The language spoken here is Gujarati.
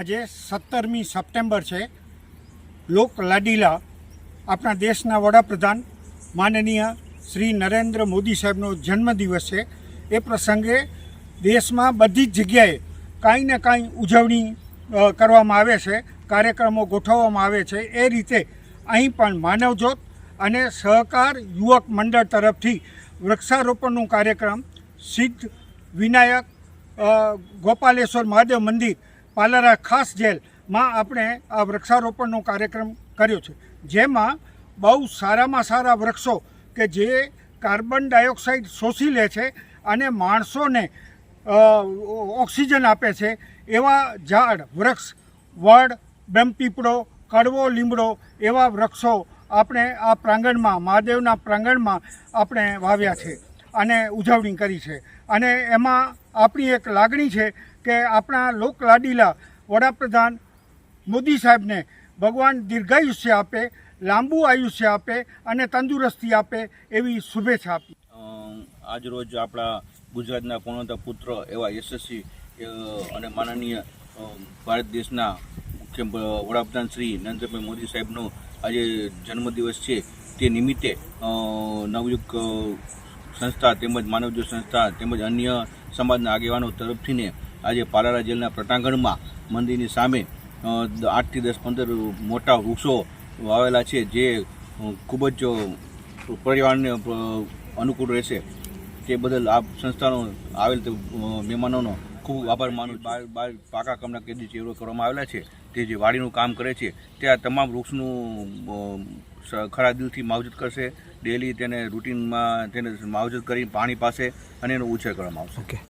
આજે સત્તરમી સપ્ટેમ્બર છે. લોક લાડીલા આપણા દેશના વડાપ્રધાન માનનીય શ્રી નરેન્દ્ર મોદી સાહેબનો જન્મદિવસ છે. એ પ્રસંગે દેશમાં બધી જ જગ્યાએ કાંઈ ને કાંઈ ઉજવણી કરવામાં આવે છે, કાર્યક્રમો ગોઠવવામાં આવે છે. એ રીતે અહીં પણ માનવજ્યોત અને સહકાર યુવક મંડળ તરફથી વૃક્ષારોપણનું કાર્યક્રમ સિદ્ધ વિનાયક ગોપાલેશ્વર મહાદેવ મંદિર પાલારા ખાસ જેલમાં આપણે આ વૃક્ષારોપણનો કાર્યક્રમ કર્યો છે. જેમાં બહુ સારામાં સારા વૃક્ષો કે જે કાર્બન ડાયોક્સાઇડ શોષી લે છે અને માણસોને ઓક્સિજન આપે છે એવા ઝાડ, વૃક્ષ, વડ બ્રહ્મપીપળો કડવો લીમડો એવા વૃક્ષો આપણે આ પ્રાંગણમાં, મહાદેવના પ્રાંગણમાં આપણે વાવ્યા છે અને ઉજવણી કરી છે. અને એમાં આપણી એક લાગણી છે કે આપણા લોકલાડીલા વડાપ્રધાન મોદી સાહેબને ભગવાન દીર્ઘાયુષ્ય આપે, લાંબુ આયુષ્ય આપે અને તંદુરસ્તી આપે એવી શુભેચ્છા આપી. આજ રોજ આપણા ગુજરાતના પૂર્ણતા પુત્ર એવા યશસ્વી અને માનનીય ભારત દેશના મુખ્ય વડાપ્રધાન શ્રી નરેન્દ્રભાઈ મોદી સાહેબનો આજે જન્મદિવસ છે. તે નિમિત્તે નવયુગ સંસ્થા તેમજ માનવજ્યોત સંસ્થા તેમજ અન્ય સમાજના આગેવાનો તરફથીને આજે પાલારા જેલના પ્રટાંગણમાં મંદિરની સામે આઠથી દસ પંદર મોટા વૃક્ષો વાવેલા છે જે ખૂબ જ પર્યાવરણને અનુકૂળ રહેશે. તે બદલ આ સંસ્થાનો આવેલ મહેમાનોનો ખૂબ આભાર માનું. બાર બાર પાકા કામના કેદી ચેવડો કરવામાં આવેલા છે. તે જે વાડીનું કામ કરે છે, તે આ તમામ વૃક્ષનું ખરા દિલથી માવજત કરશે. ડેલી તેને રૂટીનમાં તેને માવજત કરી પાણી પાસે અને એનો ઉછેર કરવામાં આવશે. ઓકે